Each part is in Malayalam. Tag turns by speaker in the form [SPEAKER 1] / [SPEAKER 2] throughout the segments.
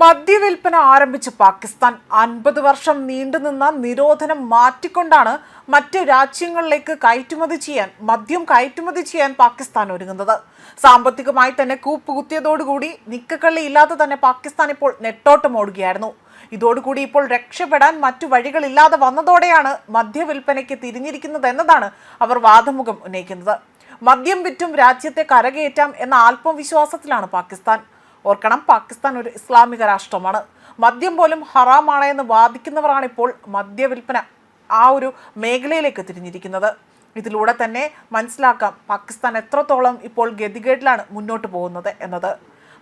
[SPEAKER 1] മദ്യവിൽപ്പന ആരംഭിച്ച പാകിസ്ഥാൻ അൻപത് വർഷം നീണ്ടുനിന്ന നിരോധനം മാറ്റിക്കൊണ്ടാണ് മറ്റ് രാജ്യങ്ങളിലേക്ക് കയറ്റുമതി ചെയ്യാൻ മദ്യം കയറ്റുമതി ചെയ്യാൻ പാകിസ്ഥാൻ ഒരുങ്ങുന്നത്. സാമ്പത്തികമായി തന്നെ കൂപ്പുകുത്തിയതോടുകൂടി നിക്കക്കള്ളി ഇല്ലാതെ തന്നെ പാകിസ്ഥാൻ ഇപ്പോൾ നെട്ടോട്ടം ഓടുകയായിരുന്നു. ഇതോടുകൂടി ഇപ്പോൾ രക്ഷപ്പെടാൻ മറ്റു വഴികളില്ലാതെ വന്നതോടെയാണ് മദ്യവിൽപ്പനയ്ക്ക് തിരിഞ്ഞിരിക്കുന്നത് എന്നതാണ് അവർ വാദമുഖം ഉന്നയിക്കുന്നത്. മദ്യം വിറ്റും രാജ്യത്തെ കരകയറ്റാം എന്ന ആത്മവിശ്വാസത്തിലാണ് പാകിസ്ഥാൻ. ഓർക്കണം പാകിസ്ഥാൻ ഒരു ഇസ്ലാമിക രാഷ്ട്രമാണ്. മദ്യം പോലും ഹറാമാണ് എന്ന് വാദിക്കുന്നവരാണ് ഇപ്പോൾ മദ്യവിൽപ്പന ആ ഒരു മേഖലയിലേക്ക് തിരിഞ്ഞിരിക്കുന്നത്. ഇതിലൂടെ തന്നെ മനസ്സിലാക്കാം പാകിസ്ഥാൻ എത്രത്തോളം ഇപ്പോൾ ഗതികേടിലാണ് മുന്നോട്ട് പോകുന്നത് എന്നത്.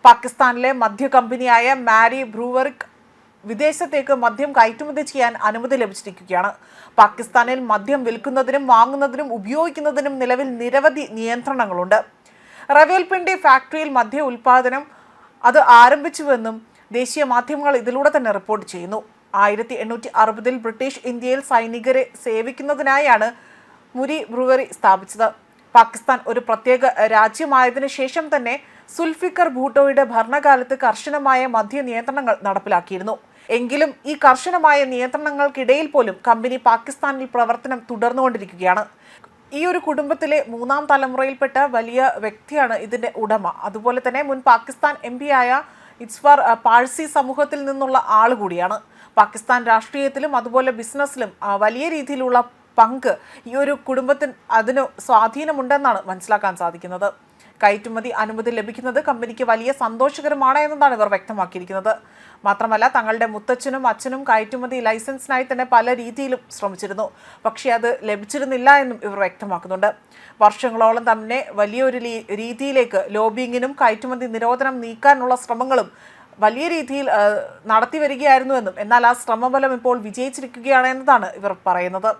[SPEAKER 1] പാകിസ്ഥാനിലെ മദ്യ കമ്പനിയായ മാരി ബ്രൂവറിക് വിദേശത്തേക്ക് മദ്യം കയറ്റുമതി ചെയ്യാൻ അനുമതി ലഭിച്ചിരിക്കുകയാണ്. പാകിസ്ഥാനിൽ മദ്യം വിൽക്കുന്നതിനും വാങ്ങുന്നതിനും ഉപയോഗിക്കുന്നതിനും നിലവിൽ നിരവധി നിയന്ത്രണങ്ങളുണ്ട്. റവേൽപിണ്ടി ഫാക്ടറിയിൽ മദ്യ ഉൽപാദനം അത് ആരംഭിച്ചുവെന്നും ദേശീയ മാധ്യമങ്ങൾ ഇതിലൂടെ തന്നെ റിപ്പോർട്ട് ചെയ്യുന്നു. ആയിരത്തി എണ്ണൂറ്റി അറുപതിൽ ബ്രിട്ടീഷ് ഇന്ത്യയിൽ സൈനികരെ സേവിക്കുന്നതിനായാണ് മുരി ബ്രുവറി സ്ഥാപിച്ചത്. പാകിസ്ഥാൻ ഒരു പ്രത്യേക രാജ്യമായതിനു ശേഷം തന്നെ സുൽഫിക്കർ ഭൂട്ടോയുടെ ഭരണകാലത്ത് കർശനമായ മദ്യ നിയന്ത്രണങ്ങൾ നടപ്പിലാക്കിയിരുന്നു. എങ്കിലും ഈ കർശനമായ നിയന്ത്രണങ്ങൾക്കിടയിൽ പോലും കമ്പനി പാകിസ്ഥാനിൽ പ്രവർത്തനം തുടർന്നുകൊണ്ടിരിക്കുകയാണ്. ഈ ഒരു കുടുംബത്തിലെ മൂന്നാം തലമുറയിൽപ്പെട്ട വലിയ വ്യക്തിയാണ് ഇതിന്റെ ഉടമ. അതുപോലെ തന്നെ മുൻ പാകിസ്ഥാൻ എം ആയ ഇറ്റ്സ്ഫാർ പാഴ്സി സമൂഹത്തിൽ നിന്നുള്ള ആൾ കൂടിയാണ്. പാകിസ്ഥാൻ രാഷ്ട്രീയത്തിലും അതുപോലെ ബിസിനസ്സിലും വലിയ രീതിയിലുള്ള പങ്ക് ഈ ഒരു കുടുംബത്തിന് അതിന് സ്വാധീനമുണ്ടെന്നാണ് മനസ്സിലാക്കാൻ സാധിക്കുന്നത്. കയറ്റുമതി അനുമതി ലഭിക്കുന്നത് കമ്പനിക്ക് വലിയ സന്തോഷകരമാണ് എന്നതാണ് ഇവർ വ്യക്തമാക്കിയിരിക്കുന്നത്. മാത്രമല്ല തങ്ങളുടെ മുത്തച്ഛനും അച്ഛനും കയറ്റുമതി ലൈസൻസിനായി തന്നെ പല രീതിയിലും ശ്രമിച്ചിരുന്നു. പക്ഷേ അത് ലഭിച്ചിരുന്നില്ല എന്നും ഇവർ വ്യക്തമാക്കുന്നുണ്ട്. വർഷങ്ങളോളം തന്നെ വലിയൊരു രീതിയിലേക്ക് ലോബിങ്ങിനും കയറ്റുമതി നിരോധനം നീക്കാനുള്ള ശ്രമങ്ങളും വലിയ രീതിയിൽ നടത്തി വരികയായിരുന്നുവെന്നും എന്നാൽ ആ ശ്രമബലം ഇപ്പോൾ വിജയിച്ചിരിക്കുകയാണ് എന്നതാണ് ഇവർ പറയുന്നത്.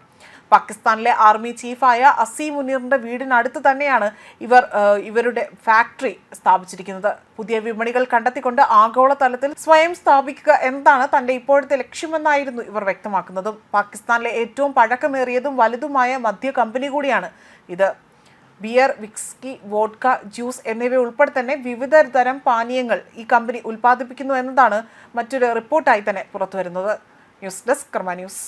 [SPEAKER 1] പാകിസ്ഥാനിലെ ആർമി ചീഫായ അസീം മുനീറിന്റെ വീടിനടുത്ത് തന്നെയാണ് ഇവർ ഇവരുടെ ഫാക്ടറി സ്ഥാപിച്ചിരിക്കുന്നത്. പുതിയ വിപണികൾ കണ്ടെത്തിക്കൊണ്ട് ആഗോളതലത്തിൽ സ്വയം സ്ഥാപിക്കുക എന്നതാണ് തന്റെ ഇപ്പോഴത്തെ ലക്ഷ്യമെന്നായിരുന്നു ഇവർ വ്യക്തമാക്കുന്നതും. പാകിസ്ഥാനിലെ ഏറ്റവും പഴക്കമേറിയതും വലുതുമായ മദ്യ കമ്പനി കൂടിയാണ് ഇത്. ബിയർ വിക്സ്കി വോഡ്ക ജ്യൂസ് എന്നിവ ഉൾപ്പെടെ തന്നെ വിവിധ തരം പാനീയങ്ങൾ ഈ കമ്പനി ഉൽപ്പാദിപ്പിക്കുന്നു എന്നതാണ് മറ്റൊരു റിപ്പോർട്ടായി തന്നെ പുറത്തുവരുന്നത്. News desk Karma News.